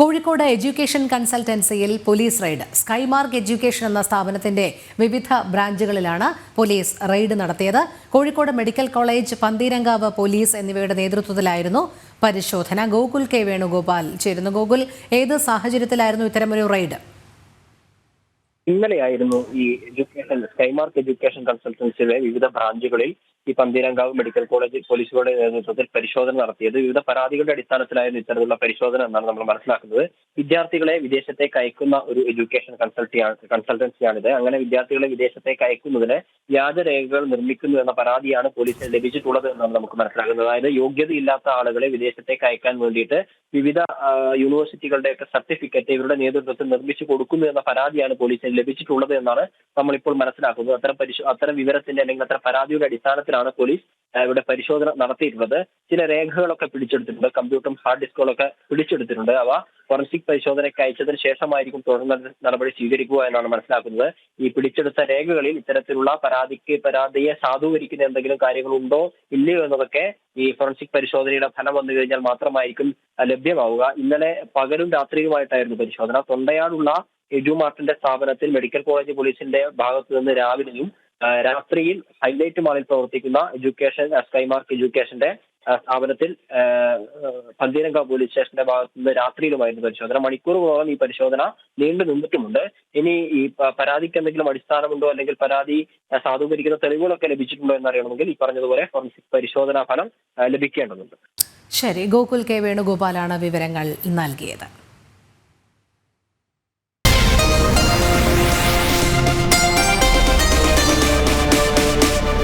Kozhikode education കൺസൾട്ടൻസിയിൽ police raid. Skymark education എന്ന സ്ഥാപനത്തിന്റെ വിവിധ ബ്രാഞ്ചുകളിലാണ് പോലീസ് റെയ്ഡ് നടത്തിയത്. Kozhikode medical college Pantheerankavu police എന്നിവയുടെ നേതൃത്വത്തിലായിരുന്നു പരിശോധന. ഗോകുൽ കെ വേണുഗോപാൽ ചേരുന്നു. ഗോകുൽ ഏത് സാഹചര്യത്തിലായിരുന്നു ഇത്തരമൊരു റെയ്ഡ്? ഇന്നലെയായിരുന്നു ഈ എഡ്യൂക്കേഷൻ സ്കൈമാർക്ക് എഡ്യൂക്കേഷൻ കൺസൾട്ടൻസിയിലെ വിവിധ ബ്രാഞ്ചുകളിൽ ഈ പന്തീരങ്കാവ് മെഡിക്കൽ കോളേജ് പോലീസുകളുടെ നേതൃത്വത്തിൽ പരിശോധന നടത്തിയത്. വിവിധ പരാതികളുടെ അടിസ്ഥാനത്തിലായിരുന്നു ഇത്തരത്തിലുള്ള പരിശോധന എന്നാണ് നമ്മൾ മനസ്സിലാക്കുന്നത്. വിദ്യാർത്ഥികളെ വിദേശത്തേക്ക് അയക്കുന്ന ഒരു എഡ്യൂക്കേഷൻ കൺസൾട്ടിയാണ് കൺസൾട്ടൻസിയാണിത്. അങ്ങനെ വിദ്യാർത്ഥികളെ വിദേശത്തേക്ക് അയക്കുന്നതിന് വ്യാജരേഖകൾ നിർമ്മിക്കുന്നു എന്ന പരാതിയാണ് പോലീസിന് ലഭിച്ചിട്ടുള്ളത് എന്നാണ് നമുക്ക് മനസ്സിലാക്കുന്നത് അതായത് യോഗ്യതയില്ലാത്ത ആളുകളെ വിദേശത്തേക്ക് അയക്കാൻ വേണ്ടിയിട്ട് വിവിധ യൂണിവേഴ്സിറ്റികളുടെ യൂണിവേഴ്സിറ്റികളുടെയൊക്കെ സർട്ടിഫിക്കറ്റ് ഇവരുടെ നേതൃത്വത്തിൽ നിർമ്മിച്ചു കൊടുക്കുന്നു എന്ന പരാതിയാണ് പോലീസിന് ലഭിച്ചിട്ടുള്ളത് എന്നാണ് നമ്മളിപ്പോൾ മനസ്സിലാക്കുന്നത്. അത്തരം പരിശോ അത്തരം വിവരത്തിന്റെ അല്ലെങ്കിൽ അത്തരം പരാതിയുടെ അടിസ്ഥാനത്തിലാണ് പോലീസ് ഇവിടെ പരിശോധന നടത്തിയിട്ടുള്ളത് ചില രേഖകളൊക്കെ പിടിച്ചെടുത്തിട്ടുണ്ട്. കമ്പ്യൂട്ടറും ഹാർഡ് ഡിസ്കുകളൊക്കെ പിടിച്ചെടുത്തിട്ടുണ്ട്. അവ ഫോറൻസിക് പരിശോധനയ്ക്ക് അയച്ചതിന് ശേഷമായിരിക്കും തുടർ നടപടി സ്വീകരിക്കുക എന്നാണ് മനസ്സിലാക്കുന്നത്. ഈ പിടിച്ചെടുത്ത രേഖകളിൽ ഇത്തരത്തിലുള്ള പരാതിക്ക് പരാതിയെ സാധൂകരിക്കുന്ന എന്തെങ്കിലും കാര്യങ്ങളുണ്ടോ ഇല്ലയോ എന്നതൊക്കെ ഈ ഫോറൻസിക് പരിശോധനയുടെ ഫലം വന്നു കഴിഞ്ഞാൽ മാത്രമായിരിക്കും ലഭ്യമാവുക. ഇന്നലെ പകലും രാത്രിയുമായിട്ടായിരുന്നു പരിശോധന. തൊണ്ടയാടുള്ള എഡ്യൂമാർട്ടിന്റെ സ്ഥാപനത്തിൽ മെഡിക്കൽ കോളേജ് പോലീസിന്റെ ഭാഗത്തു നിന്ന് രാവിലെയും രാത്രിയിൽ ഹൈലൈറ്റ് മാളിൽ പ്രവർത്തിക്കുന്ന എഡ്യൂക്കേഷൻ സ്കൈമാർക്ക് എഡ്യൂക്കേഷന്റെ സ്ഥാപനത്തിൽ ആ, പോലീസ് സ്റ്റേഷന്റെ ഭാഗത്തു നിന്ന് രാത്രിയിലുമായിരുന്നു പരിശോധന. മണിക്കൂറുകളോളം ഈ പരിശോധന നീണ്ടു നിന്നിട്ടുമുണ്ട്. ഇനി ഈ പരാതിക്ക് എന്തെങ്കിലും അടിസ്ഥാനമുണ്ടോ അല്ലെങ്കിൽ പരാതി സാധൂകരിക്കുന്ന തെളിവുകളൊക്കെ ലഭിച്ചിട്ടുണ്ടോ എന്നറിയണമെങ്കിൽ ഈ പറഞ്ഞതുപോലെ ഫോറൻസിക് പരിശോധനാ ഫലം ലഭിക്കേണ്ടതുണ്ട്. ശരി. ഗോകുൽ കെ. വേണുഗോപാലാണ് വിവരങ്ങൾ നൽകിയത്.